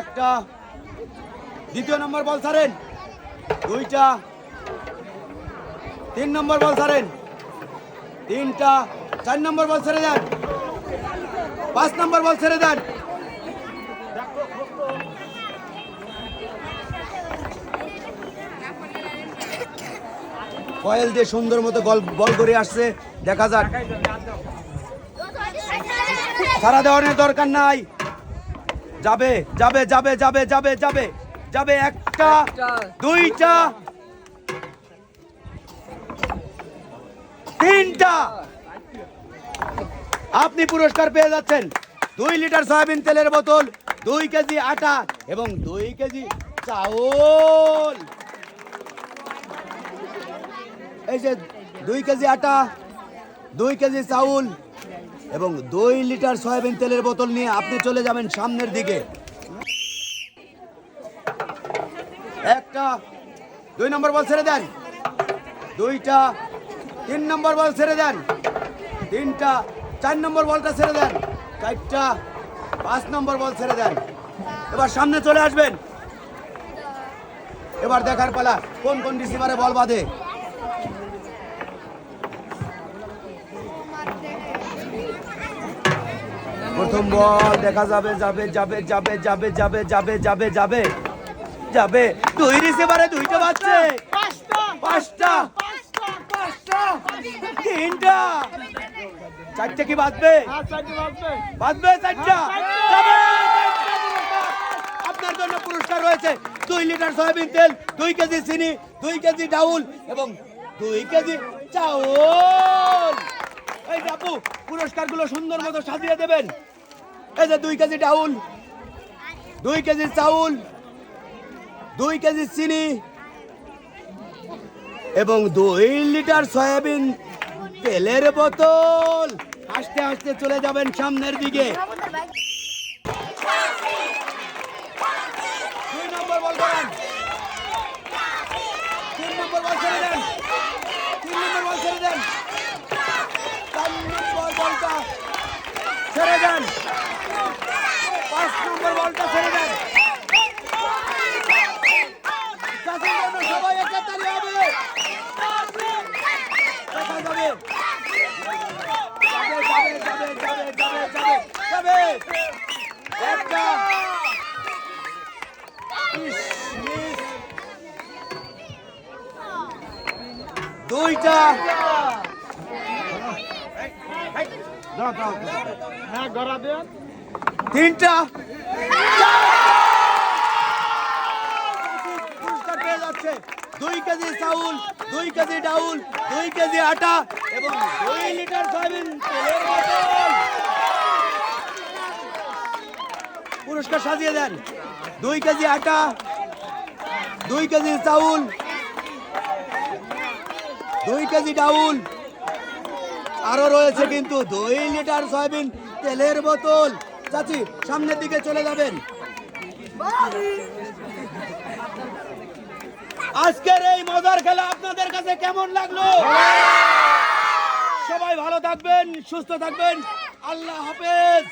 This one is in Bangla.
একটা। দ্বিতীয় নম্বর বল ছাড়েন। দুইটা। তিন নম্বর বল ছাড়েন। তিনটা। চার নম্বর বল ছেড়ে দেন। পাঁচ নম্বর বল ছেড়ে দেন। কয়েল দিয়ে সুন্দর মতো বল বল করে আসছে। দেখা যাক। সারা দেওয়ানোর দরকার নাই। যাবে যাবে যাবে যাবে যাবে যাবে যাবে একটা দুইটা তিনটা। আপনি পুরস্কার পেয়ে যাচ্ছেন। দুই লিটার সয়াবিন তেলের বোতল দুই কেজি আটা এবং দুই কেজি চাউল। এই যে দুই কেজি আটা দুই কেজি চাউল এবং দুই লিটার সয়াবিন তেলের বোতল নিয়ে আপনি চলে যাবেন সামনের দিকে। একটা, দুই নম্বর বল ছেড়ে দেন। দুইটা, তিন নম্বর বল ছেড়ে দেন। তিনটা, চার নম্বর বলটা ছেড়ে দেন। চারটা, পাঁচ নম্বর বল ছেড়ে দেন। এবার সামনে চলে আসবেন। এবার দেখার পালা কোন কোন রিসিভারে বল বাঁধে। প্রথম বল দেখা যাবে যাবে যাবে যাবে যাবে যাবে যাবে যাবে যাবে যাবে। দুই রিসিভারে দুইটা বাজছে। পাঁচটা পাঁচটা তিনটা। চারটে কি বাজবে? বাজবে। চারটা। যাবে, আপনার জন্য পুরস্কার রয়েছে। দুই লিটার সয়াবিন তেল দুই কেজি চিনি দুই কেজি ডাউল এবং দুই কেজি চাউল। এই যে পুরস্কারগুলো সুন্দর মতো সাজিয়ে দেবেন। এই যে দুই কেজি ডাউল, দুই কেজি চাউল, দুই কেজি চিনি এবং দুই লিটার সয়াবিন তেলের বোতল। আস্তে আস্তে চলে যাবেন সামনের দিকে দুই নম্বর বল করেন তিন নম্বর বল ছেড়ে দেন তিন নম্বর বল ছেড়ে দেন চার নম্বর বলটা ছেড়ে দেন। পাঁচ নম্বর বলটা ছেড়ে দেন। একটা। দুইটা। তিনটা। পুরস্কার পেয়ে যাচ্ছে। দুই কেজি চাউল দুই কেজি ডাউল দুই কেজি আটা এবং দুই লিটার সয়াবিন তেলের বোতল পুরস্কার সাজিয়ে দেন। দুই কেজি আটা দুই কেজি চাউল দুই কেজি ডাউল আরও রয়েছে কিন্তু দুই লিটার সয়াবিন তেলের বোতল। চাচি, সামনের দিকে চলে যাবেন। আজকের এই মজার খেলা আপনাদের কাছে কেমন লাগল? সবাই ভালো থাকবেন, সুস্থ থাকবেন। আল্লাহ হাফেজ।